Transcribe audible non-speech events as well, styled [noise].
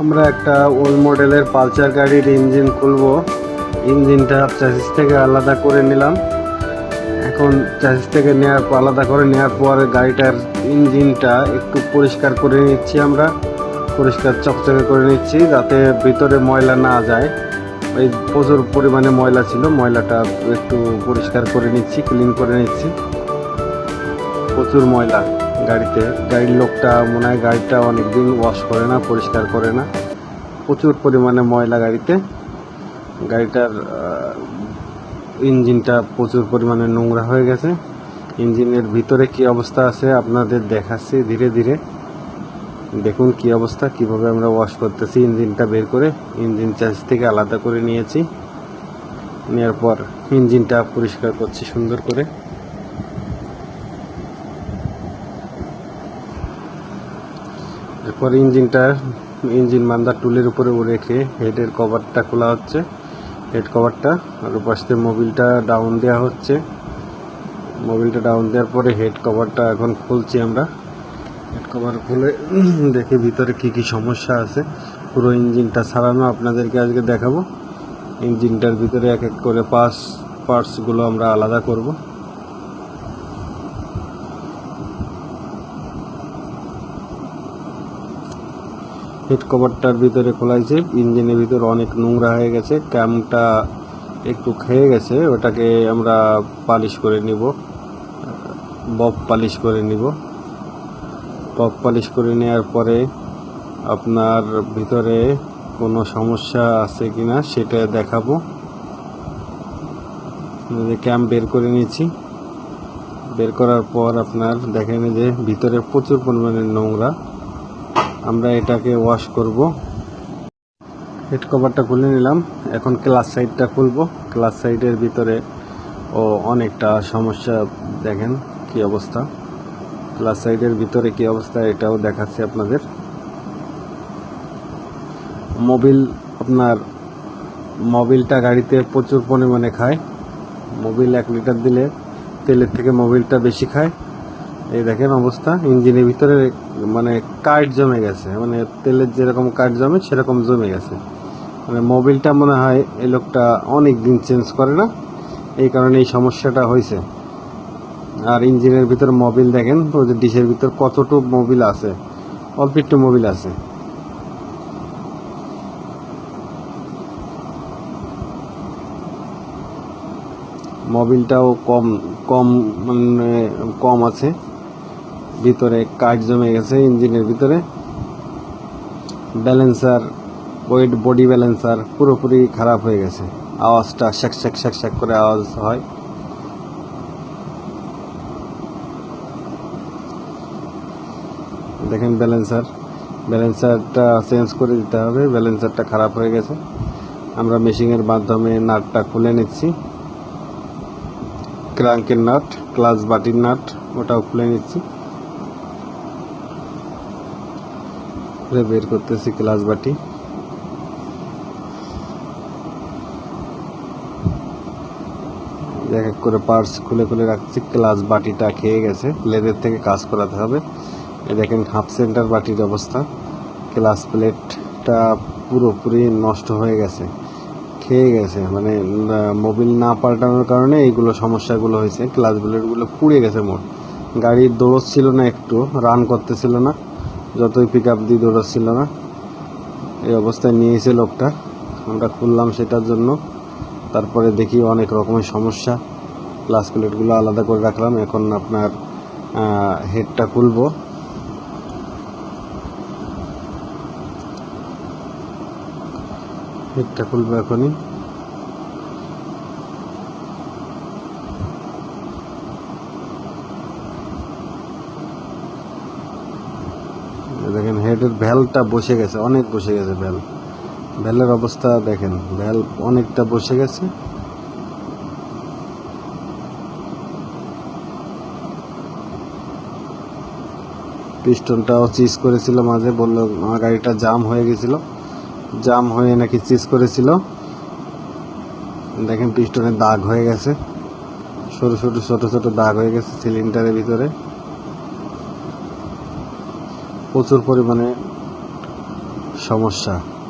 আমরা একটা ওল্ড মডেলের পালসার গাড়ির ইঞ্জিন খুলবো। ইঞ্জিনটা চ্যাসিস থেকে আলাদা করে নিলাম। এখন চ্যাসিস থেকে নেওয়ার আলাদা করে নেওয়ার পর গাড়িটার ইঞ্জিনটা একটু পরিষ্কার করে নিচ্ছি আমরা। পরিষ্কার চকচকে করে নিচ্ছি যাতে ভিতরে ময়লা না যায়। ওই প্রচুর পরিমাণে ময়লা ছিল, ময়লাটা একটু পরিষ্কার করে নিচ্ছি ক্লিন করে নিচ্ছি। প্রচুর ময়লা। গাড়িতে। গাড়ির লোকটা মনে হয় গাড়িটা অনেকদিন ওয়াশ করে না, পরিষ্কার করে না। প্রচুর পরিমাণে ময়লা গাড়িতে। গাড়িটার ইঞ্জিনটা প্রচুর পরিমাণে নোংরা হয়ে গেছে। ইঞ্জিনের ভিতরে কি অবস্থা আছে আপনাদের দেখাচ্ছি ধীরে ধীরে। দেখুন কি অবস্থা, কীভাবে আমরা ওয়াশ করতেছি ইঞ্জিনটা বের করে। ইঞ্জিন চার্জ থেকে আলাদা করে নিয়েছি। নেওয়ার পর ইঞ্জিনটা পরিষ্কার করছি সুন্দর করে। এরপর ইঞ্জিনটা, ইঞ্জিন মান্দা টুলের উপরে রেখে হেডের কভারটা খোলা হচ্ছে। হেড কভারটা, আর পাশ মোবিলটা ডাউন দেওয়া হচ্ছে। মোবিলটা ডাউন দেওয়ার পরে হেড কভারটা এখন খুলছি আমরা। হেড কভার খুলে [clears throat] দেখে ভিতরে কি কি সমস্যা আছে। পুরো ইঞ্জিনটা সারানো আপনাদেরকে আজকে দেখাবো। ইঞ্জিনটার ভিতরে এক এক করে পার্টস পার্টসগুলো আমরা আলাদা করব। হেড কভারটার ভিতরে খোলাইছে ইঞ্জিনের ভিতরে অনেক নোংরা হয়ে গেছে। ক্যামটা একটু খেয়ে গেছে। ওটাকে আমরা পালিশ করে নিব। বব পালিশ করে নিব। বব পালিশ করে নেওয়ার পরে আপনার ভিতরে কোনো সমস্যা আছে কিনা সেটা দেখাবো। এই যে ক্যাম বের করে নিয়েছি। বের করার পর আপনার দেখেন যে ভিতরে প্রচুর পরিমাণে নোংরা। আমরা এটাকে ওয়াশ করব। হেড কভারটা খুলে নিলাম। এখন ক্লাস সাইডটা খুলব। ক্লাস সাইডের ভিতরে ও অনেকটা সমস্যা, দেখেন কি অবস্থা। ক্লাস সাইডের ভিতরে কি অবস্থা এটাও দেখাচ্ছি আপনাদের। মোবিল আপনার মোবিলটা গাড়িতে প্রচুর পরিমাণে খায়। মোবিল এক লিটার দিলে তেলের থেকে মোবিলটা বেশি খায়। এই দেখেন অবস্থা, ইঞ্জিনের ভিতরে মানে কাঠ জমে গেছে মানে তেলের যেরকম কাঠ জমে সেরকম জমে গেছে। মানে মোবিলটা মনে হয় এই লোকটা অনেক দিন চেঞ্জ করে না, এই কারণে এই সমস্যাটা হয়েছে। আর ইঞ্জিনের ভিতর মোবিল দেখেন ডিশের ভিতর কতটুকু মোবিল আছে অল্প একটু মোবিল আছে। মোবিলটাও কম কম মানে কম আছে। ভিতরে কাঠ জমে গেছে, ইঞ্জিনের ভিতরে। ব্যালেন্সার, ওয়েট, বডি ব্যালেন্সার পুরোপুরি খারাপ হয়ে গেছে। আওয়াজটা শ্যাক শ্যাক শ্যাক শ্যাক করে আওয়াজ হয়। দেখেন ব্যালেন্সার। ব্যালেন্সারটা চেঞ্জ করে দিতে হবে, ব্যালেন্সারটা খারাপ হয়ে গেছে। আমরা মেশিনের মাধ্যমে নাটটা খুলে নিচ্ছি। ক্রাঙ্কের নাট, ক্লাস বাটির নাট, ওটাও খুলে নিচ্ছি। খুলে বের করতেছি ক্লাস বাটি। এক এক করে পার্স খুলে খুলে রাখছি, ক্লাস বাটিটা খেয়ে গেছে। লেদের থেকে কাজ করাতে হবে। দেখেন হাফ সেন্টার বাটির অবস্থা। ক্লাস প্লেটটা পুরোপুরি নষ্ট হয়ে গেছে। খেয়ে গেছে মানে মোবিল না পাল্টানোর কারণে এইগুলো সমস্যাগুলো হয়েছে। ক্লাস প্লেটগুলো পুড়ে গেছে মোট। গাড়ির দৌড় ছিল না একটু রান করতেছিল না। যতই পিক আপ দিয়ে দৌড়চ্ছিল না, এই অবস্থায় নিয়েছে লোকটা, আমরা খুললাম সেটার জন্য। তারপরে দেখি অনেক রকমের সমস্যা। ক্লাস প্লেটগুলো আলাদা করে রাখলাম। এখন আপনার হেডটা খুলবো। হেডটা খুলবো এখনই। দেখেন, হেডের ভ্যালটা বসে গেছে, অনেক বসে গেছে ভ্যাল। ভ্যালের অবস্থা দেখেন, ভ্যাল অনেকটা বসে গেছে। পিস্টনটাও চিজ করেছিল মাঝে, বলল, আমার গাড়িটা জাম হয়ে গেছিল। জাম হয়ে নাকি চিজ করেছিল। দেখেন, পিস্টনের দাগ হয়ে গেছে। ছোট ছোট ছোট ছোট দাগ হয়ে গেছে সিলিন্ডারের ভিতরে। প্রচুর পরিমাণে সমস্যা।